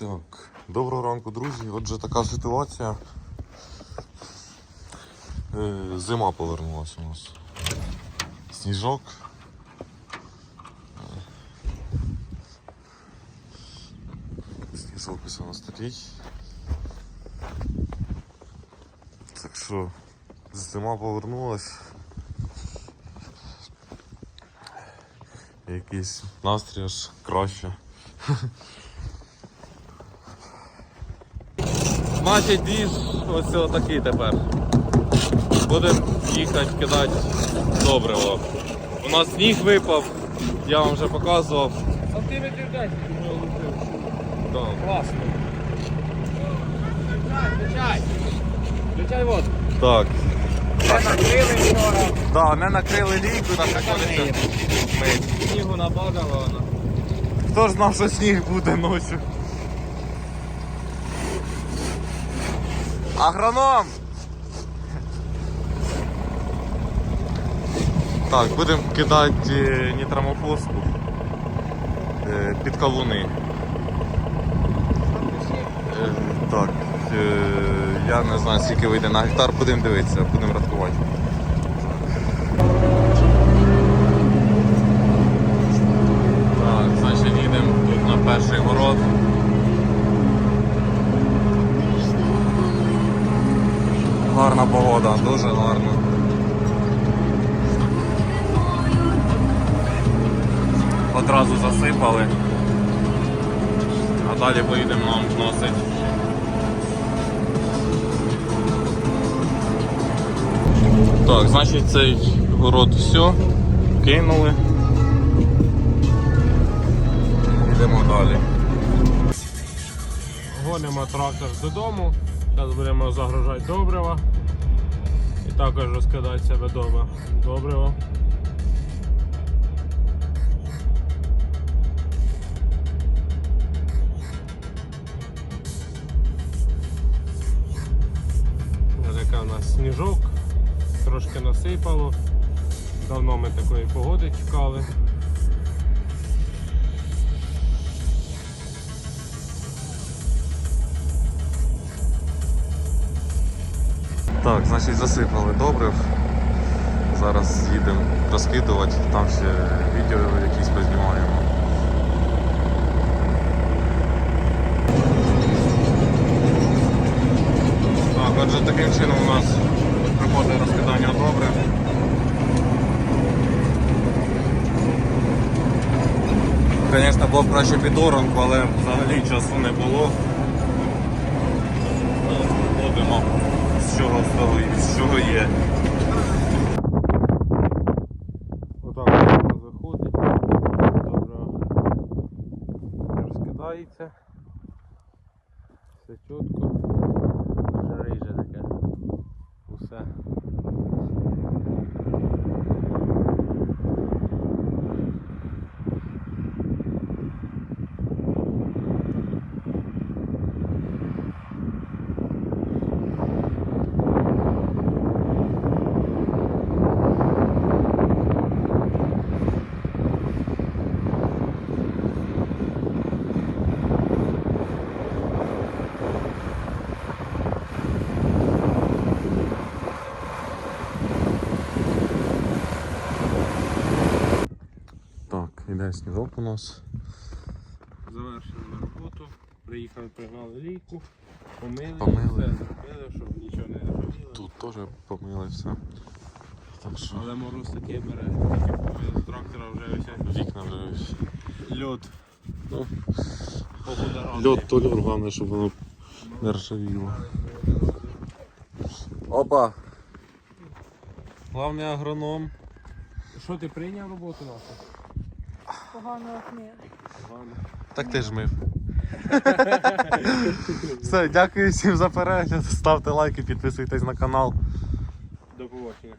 Так, доброго ранку, друзі. Отже, така ситуація. Е, Зима повернулася у нас. Сніжок. Сніжок ось у нас такий. Так що зима повернулась. Якийсь настрій аж краще. Значить, діж ось отакий тепер. Будемо їхати кидати добриво. У нас сніг випав, я вам вже показував. Сантиметрів 10 вже лупив. Да. Класно. Включай. Включай воду. Так. Це накрили вчора. Да, не накрили лійку, там приходиться. Снігу набагало. Хто ж знав, що сніг буде ночі? Агроном! Так, будемо кидати нітрамофоску е, під кавуни. Е, Так, е, я не знаю, скільки вийде на гектар, будемо дивитися, будемо рахувати. Так, значить їдемо тут на перший город. Гарна погода, дуже гарна. Одразу засипали. А далі поїдемо нам вносить. Так, значить цей город все. Кинули. Йдемо далі. Гонимо трактор додому. Зараз будемо загружати добрива. І також розкидати себе вдома добриво. Така у нас сніжок, трошки насипало. Давно ми такої погоди чекали. Так, значить засипали добрив. Зараз їдемо розкидувати, там ще відео якісь познімаємо. Так, отже таким чином у нас проходить розкидання добрив. Звісно, було краще під оранку, але взагалі часу не було. Ходимо з чого, з того, з чого є. Отак виходить. Добре. Розкидається. Все чітко. вже риже таке. Усе. Так, сніжок у нас. Завершили роботу. Приїхали, пригнали лійку, помили, Помили. все зробили, щоб нічого не зробило. Тут теж помили все. Так що Але мороз таке бере, тільки помили з трактора вже ось вікна вже. льод. Ну, Побудоражений. льот то льот, головне, щоб воно не ржавіло. Опа! Главний агроном. Що ти прийняв роботу нашу? Погано. Так ти ж мив. Все, дякую всім за перегляд. Ставте лайки, підписуйтесь на канал. До побачення.